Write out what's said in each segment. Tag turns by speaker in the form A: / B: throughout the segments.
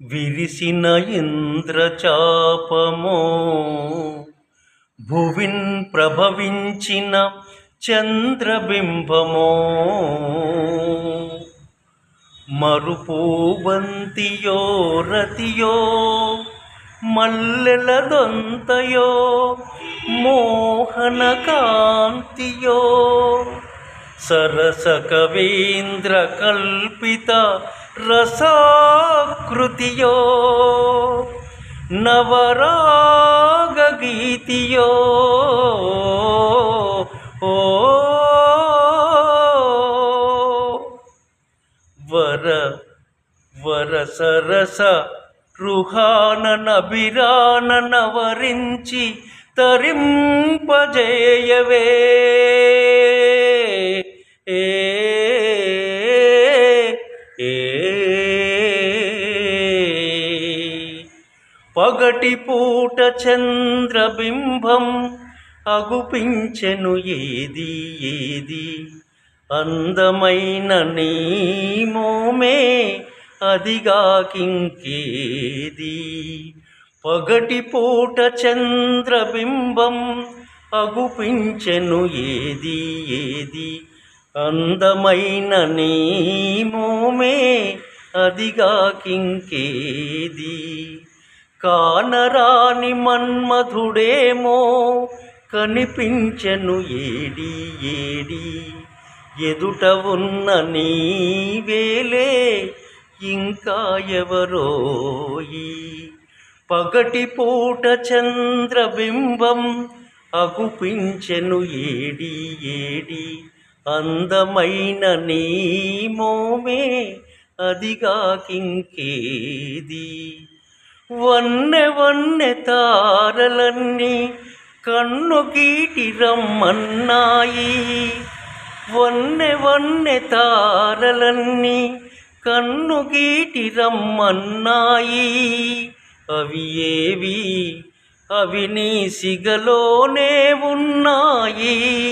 A: విరిసిన ఇంద్రచాపమో భువిన్ ప్రభవించిన చంద్రబింబమో మరుపూబంతియో రతియో మల్లెలదొంతయో మోహన కాంతియో సరస కవీంద్ర కల్పిత రసాకృతియో నవరాగ గీతియో ఓ వర వర సరస రుహాన నభిరాన నవరించి తరింపజేయవే పగటి పూట చంద్రబింబం అగుపించెను ఏది ఏది? అందమైన నీ మోమే అదిగాకింకేది పగటి పూట చంద్రబింబం అగుపించెను ఏది ఏది? అందమైన నీ మోమే అదిగాకింకేది కానరాని మన్మధుడేమో కనిపించెను ఏడి ఏడి. ఎదుట ఉన్న నీవేలే ఇంకా ఎవరోయి? పగటి పూట చంద్రబింబం అగుపించెను ఏడి ఏడి. అందమైన నీ మోమే అదిగాకింకేది? వన్నె వన్నె తారలన్నీ కన్ను గీటి రమ్మన్నాయి. వన్నె వన్నె తారలన్నీ కన్ను గీటి రమ్మన్నాయి. అవి ఏవి? అవి నీ సిగలోనే ఉన్నాయి.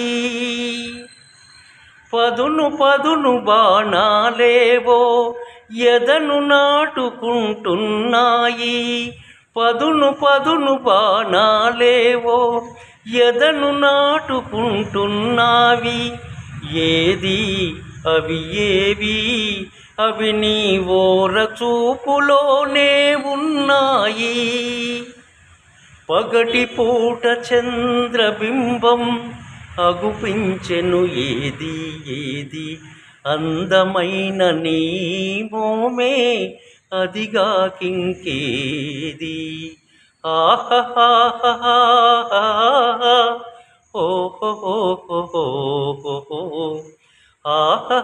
A: పదును పదును బాణాలేవో ఎదను నాటుకుంటున్నాయి. పదును పదును బాణాలేవో ఎదను నాటుకుంటున్నావి. ఏది? అవి ఏవి? అవి నీ ఓర చూపులోనే ఉన్నాయి. పగటి పూట చంద్రబింబం అగుపించెను. ఏది? ఏది? అందమైన నీ మోమే అదిగాకింకేది ఆహా ఓహో ఆహా